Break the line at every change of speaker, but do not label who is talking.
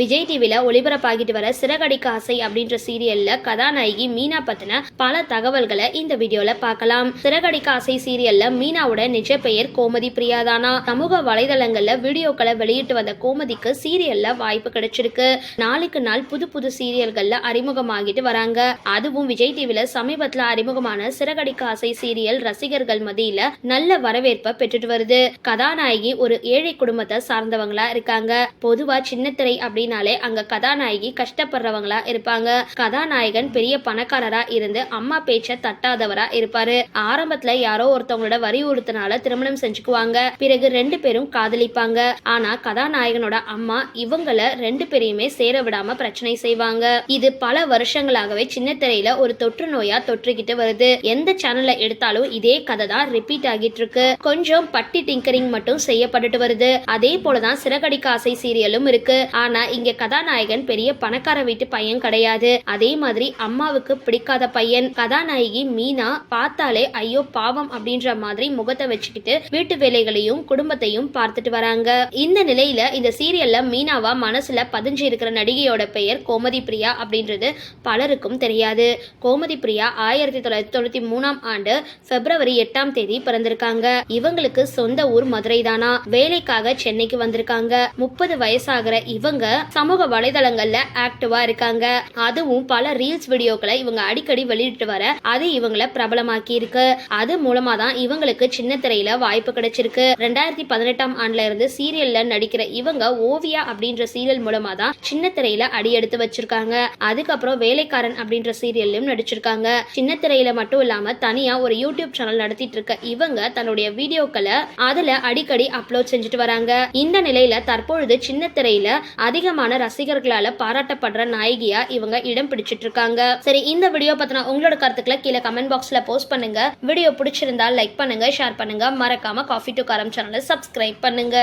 விஜய் டிவியில ஒளிபரப்பாகிட்டு வர சிறகடிக்க ஆசை அப்படின்ற சீரியல்ல கதாநாயகி மீனா பத்தின பல தகவல்களை இந்த வீடியோல பார்க்கலாம். சிறகடிக்க ஆசை சீரியல்ல மீனாவோட நிஜ பெயர் கோமதி பிரியாதானா. சமூக வலைதளங்கள்ல வீடியோக்களை வெளியிட்டு வந்த கோமதிக்கு சீரியல்ல வாய்ப்பு கிடைச்சிருக்கு. நாளுக்கு நாள் புது புது சீரியல்கள்ல அறிமுகமாகிட்டு வராங்க. அதுவும் விஜய் டிவியில சமீபத்துல அறிமுகமான சிறகடிக்க ஆசை சீரியல் ரசிகர்கள் மத்தியில நல்ல வரவேற்பை பெற்றுட்டு வருது. கதாநாயகி ஒரு ஏழை குடும்பத்தை சார்ந்தவங்களா இருக்காங்க. பொதுவா சின்னத்திரை அப்படின்னாலே அங்க கதாநாயகி கஷ்டப்படுறவங்களா இருப்பாங்க. கதாநாயகன் பெரிய பணக்காரரா இருந்து அம்மா பேச்ச தட்டாதவரா இருப்பாரு. ஆரம்பத்துல யாரோ ஒருத்தவங்களோட வலியுறுத்தினால திருமணம் செஞ்சுக்குவாங்க. பிறகு ரெண்டு பேரும் காதலிப்பாங்க. ஆனா கதாநாயகனோட அம்மா இவங்கள ரெண்டு பேரையுமே சேர விடாம பிரச்சனை செய்வாங்க. இது பல வருஷங்களாகவே சின்ன திரையில ஒரு தொற்று நோயா தொற்றுக்கிட்டு வருது. எந்த சேனல்ல எடுத்தாலும் இதே கதை தான் ரிப்பீட் ஆகிட்டு இருக்கு. கொஞ்சம் பட்டி டிங்கரிங் மட்டும் செய்யப்பட்டுட்டு வருது. அதே போலதான் சிறகடிக்க ஆசை சீரியலும் இருக்கு. ஆனா இங்க கதாநாயகன் பெரிய பணக்கார வீட்டு பையன் கிடையாது. அதே மாதிரி அம்மாவுக்கு பிடிக்காத பையன். கதாநாயகி மீனா பார்த்தாலே ஐயோ பாவம் அப்படின்ற மாதிரி முகத்தை வச்சுக்கிட்டு வீட்டு வேலைகளையும் குடும்பத்தையும் பார்த்துட்டு வராங்க. இந்த நிலையில இந்த சீரியல்ல மீனாவா மனசுல பதிஞ்சு இருக்கிற நடிகையோட பெயர் கோமதி பிரியா அப்படின்றது பலருக்கும் தெரியாது. கோமதி பிரியா ஆயிரத்தி தொள்ளாயிரத்தி தொண்ணூத்தி மூணாம் ஆண்டு பிப்ரவரி எட்டாம் தேதி பிறந்திருக்காங்க. இவங்களுக்கு சொந்த ஊர் மதுரை தானா வேலைக்காக சென்னைக்கு வந்திருக்காங்க. முப்பது வயசாகிற இவங்க சமூக வலைதளங்கள்ல ஆக்டிவா இருக்காங்க. அதுவும் பல ரீல்ஸ் வீடியோக்களை இவங்க அடிக்கடி வெளியிட்டு வர அது இவங்கள பிரபலமாக்கி இருக்கு அது மூலமா தான் இவங்களுக்கு சின்ன திரையில வாய்ப்பு கிடைச்சிருக்கு. ரெண்டாயிரத்தி பதினெட்டாம் ஆண்டுல இருந்து சீரியல்ல நடிக்கிற இவங்க ஓவியா அப்படின்ற சீரியல் மூலமா தான் சின்ன திரையில அடி எடுத்து வச்சிருக்காங்க. அதுக்கப்புறம் வேலைக்காரன் அப்படின்ற சீரியல்லையும் நடிச்சிருக்காங்க. சின்ன திரையில மட்டும் இல்லாம தனியா ஒரு யூடியூப் சேனல் நடத்திட்டு இருக்க இவங்க தன்னுடைய வீடியோக்களை அதுல அடிக்கடி அப்லோட் செஞ்சுட்டு வராங்க. இந்த நிலையில தற்பொழுது சின்ன திரையில அதிக அதிகமான ரசிகர்களால பாராட்டப்படுற நாயகியா இவங்க இடம் பிடிச்சிட்டு இருக்காங்க சரி இந்த வீடியோ பத்தின உங்களோட கருத்துக்களை கீழே கமெண்ட் பாக்ஸ்ல போஸ்ட் பண்ணுங்க. வீடியோ பிடிச்சிருந்தா லைக் பண்ணுங்க ஷேர் பண்ணுங்க. மறக்காம காஃபி டு காரம் சேனலை சப்ஸ்கிரைப் பண்ணுங்க.